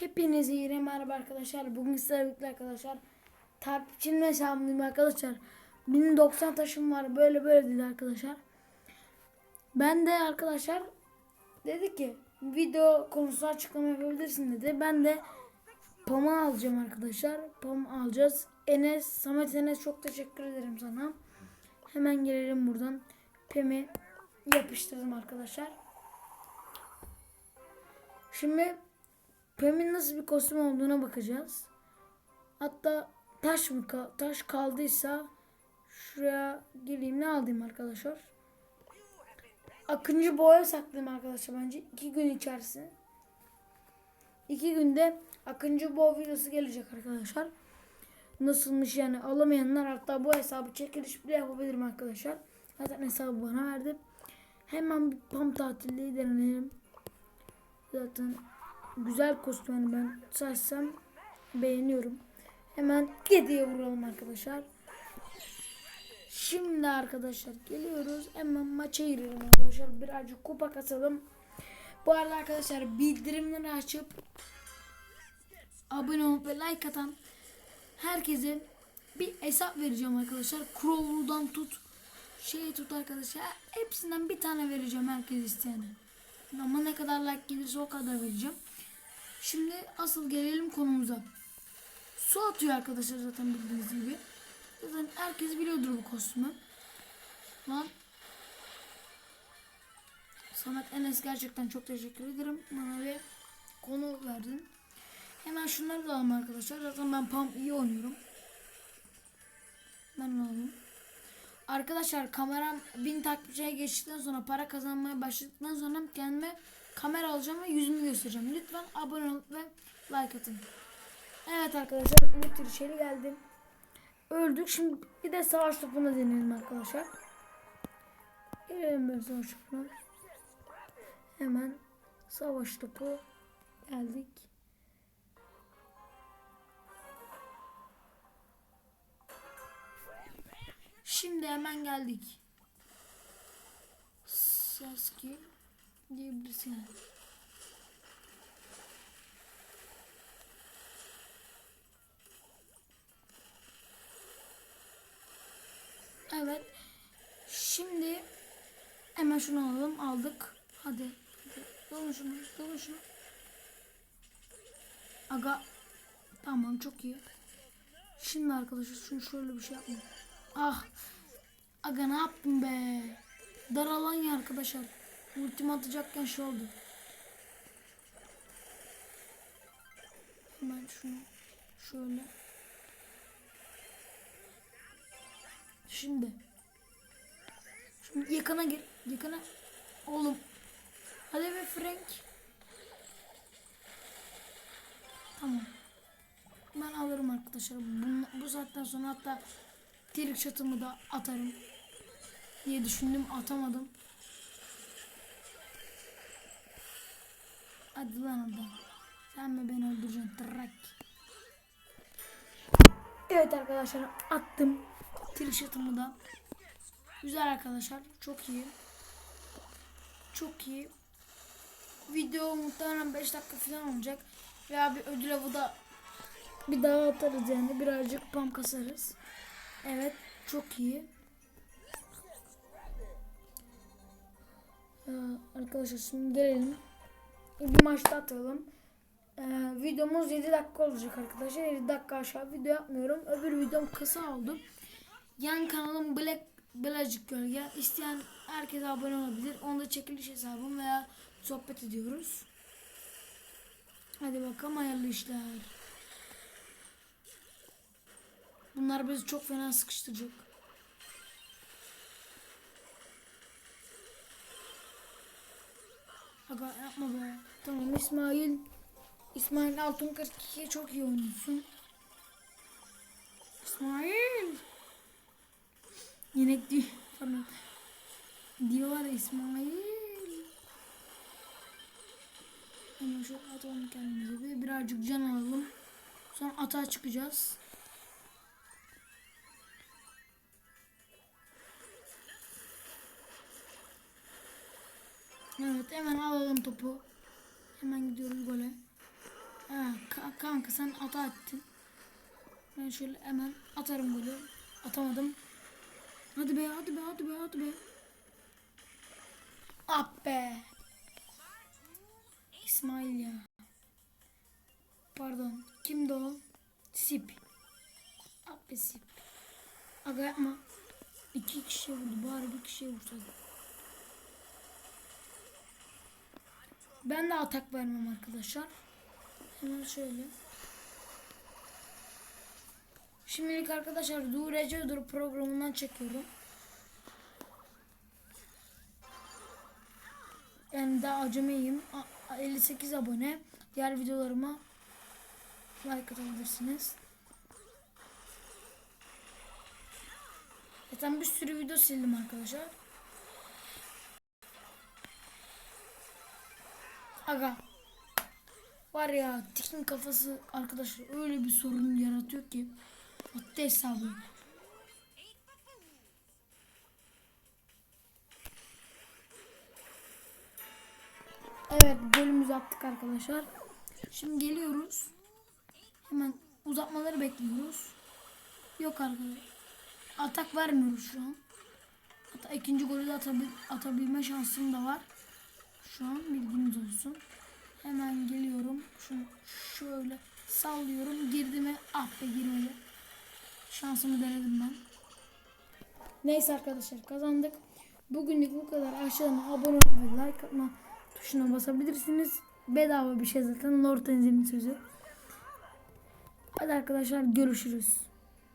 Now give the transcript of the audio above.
Hepinize iyi merhaba arkadaşlar. Bugün sizlerle arkadaşlar. Takipçinin hesabındayım arkadaşlar. Benim 90 taşım var. Böyle böyle dedi arkadaşlar. Ben de arkadaşlar dedi ki video konusu açıklama yapabilirsin dedi. Ben de Pam'ı alacağım arkadaşlar. Pam alacağız. Enes, Samet Enes çok teşekkür ederim sana. Hemen gelelim buradan. Pem'i yapıştırdım arkadaşlar. Şimdi Pem'in nasıl bir kostüm olduğuna bakacağız. Hatta taş mı taş kaldıysa şuraya geleyim ne alayım arkadaşlar. Akıncı boya saklayayım arkadaşlar bence iki gün içerisinde. İki günde Akıncı boğa videosu gelecek arkadaşlar. Nasılmış yani alamayanlar hatta bu hesabı çekiliş bile yapabilirim arkadaşlar. Zaten hesabı bana verdi. Hemen bir pam tatilliği deneyelim. Zaten güzel kostüm yani ben saçsam beğeniyorum. Hemen kediye vuralım arkadaşlar. Şimdi arkadaşlar geliyoruz. Hemen maça girelim arkadaşlar. Birazcık kupa kasalım. Bu arada arkadaşlar bildirimleri açıp abone olup ve like atan herkese bir hesap vereceğim arkadaşlar. Crow'dan tut şey tut arkadaşlar. Hepsinden bir tane vereceğim herkes isteyene. Ama ne kadar like gelirse o kadar vereceğim. Şimdi asıl gelelim konumuza. Su atıyor arkadaşlar zaten bildiğiniz gibi. Zaten herkes biliyordur bu kostümü. Lan. Samet Enes gerçekten çok teşekkür ederim. Bana bir konu verdin. Hemen şunları da alalım arkadaşlar. Zaten ben Pam iyi oynuyorum. Ben alayım? Arkadaşlar kameram bin takipçiye geçtikten sonra para kazanmaya başladıktan sonra kendime kamera alacağım ve yüzümü göstereceğim. Lütfen abone olup ve like atın. Evet arkadaşlar Ümit Rişeli geldi. Öldük. Şimdi bir de savaş topuna deneyelim arkadaşlar. Gelelim böyle savaş topuna. Hemen savaş topu geldik. Şimdi hemen geldik. Sasuke diyebilirsin. Evet. Şimdi hemen şunu alalım. Aldık. Hadi. hadi. Dalın şunu. Dalın şunu. Aga. Tamam çok iyi. Şimdi arkadaşlar şunu şöyle bir şey yapmayayım. Ah. Aga ne yaptım be. Dar alan ya arkadaşlar. Ultimi atacakken şey oldu. Hemen şunu şöyle. Şimdi. Şimdi yakına gir. Yakına. Oğlum. Hadi be Frank. Tamam. Ben alırım arkadaşlar. Bu, bu saatten sonra hatta trick shot'ımı da atarım. Diye düşündüm atamadım. Hadi lan oradan. Sen mi beni öldüreceksin? Trak. Evet arkadaşlar attım. Trişatımı da. Güzel arkadaşlar. Çok iyi. Çok iyi. Video muhtemelen 5 dakika falan olacak. Veya bir ödül avı da bir daha atarız yani. Birazcık pam kasarız. Evet. Çok iyi. Ee, arkadaşlar şimdi gelelim. Bir maçta atalım. Ee, videomuz 7 dakika olacak arkadaşlar. 7 dakika aşağı video yapmıyorum. Öbür videom kısa oldu. Yan kanalım Black Blacık Gölge. İsteyen herkes abone olabilir. Onda çekiliş hesabım veya sohbet ediyoruz. Hadi bakalım hayırlı işler. Bunlar bizi çok fena sıkıştıracak. Aga yapma be. Tamam İsmail. İsmail Altun 42 çok iyi oynuyorsun. İsmail. Yine diyor. Pardon. Diyorlar İsmail. Hemen şöyle atalım kendimize bir birazcık can alalım. Sonra atağa çıkacağız. Evet hemen alalım topu. Hemen gidiyoruz gole. Ha, kanka sen hata ettin. Ben şöyle hemen atarım golü. Atamadım. Hadi be hadi be hadi be hadi be. Ah be. İsmail ya. Pardon. Kimdi o? Sip. Ah be Sip. Aga yapma. İki kişi vurdu. Bari bir kişiye vursaydı. Ben de atak vermem arkadaşlar. Hemen şöyle. Şimdilik arkadaşlar Dur programından çekiyorum. Yani daha acemiyim. A- 58 abone. Diğer videolarıma like atabilirsiniz. Zaten bir sürü video sildim arkadaşlar. Aga. Var ya Tikin kafası arkadaşlar öyle bir sorun yaratıyor ki. Attı hesabı. Evet golümüzü attık arkadaşlar. Şimdi geliyoruz. Hemen uzatmaları bekliyoruz. Yok arkadaşlar. Atak vermiyoruz şu an. Hatta ikinci golü de atabil atabilme şansım da var. Şu an bilginiz olsun. Hemen geliyorum. Şunu şöyle sallıyorum. Girdi mi? Ah be girmedi. Şansımı denedim ben. Neyse arkadaşlar kazandık. Bugünlük bu kadar. Aşağıdan abone ol ve like atma tuşuna basabilirsiniz. Bedava bir şey zaten. Lord Enzel'in sözü. Hadi arkadaşlar görüşürüz.